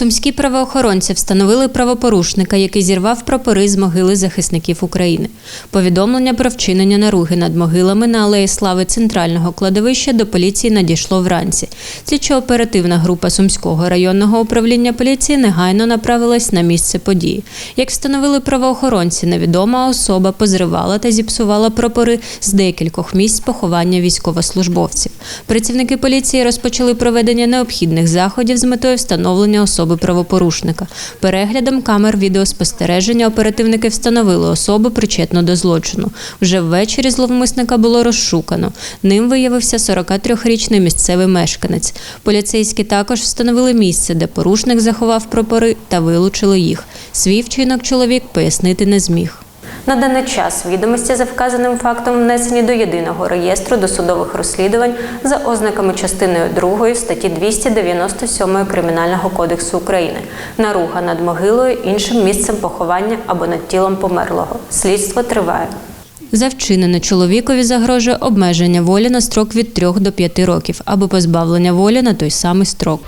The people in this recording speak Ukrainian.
Сумські правоохоронці встановили правопорушника, який зірвав прапори з могили захисників України. Повідомлення про вчинення наруги над могилами на алеї Слави центрального кладовища до поліції надійшло вранці. Слідчо-оперативна група Сумського районного управління поліції негайно направилась на місце події. Як встановили правоохоронці, невідома особа позривала та зіпсувала прапори з декількох місць поховання військовослужбовців. Працівники поліції розпочали проведення необхідних заходів з метою встановлення особи правопорушника. Переглядом камер відеоспостереження оперативники встановили особу причетну до злочину. Вже ввечері зловмисника було розшукано. Ним виявився 43-річний місцевий мешканець. Поліцейські також встановили місце, де порушник заховав прапори та вилучили їх. Свій вчинок чоловік пояснити не зміг. На даний час відомості за вказаним фактом внесені до єдиного реєстру досудових розслідувань за ознаками частиною 2 статті 297 Кримінального кодексу України наруга над могилою, іншим місцем поховання або над тілом померлого. Слідство триває. За вчинене чоловікові загрожує обмеження волі на строк від 3 до 5 років або позбавлення волі на той самий строк.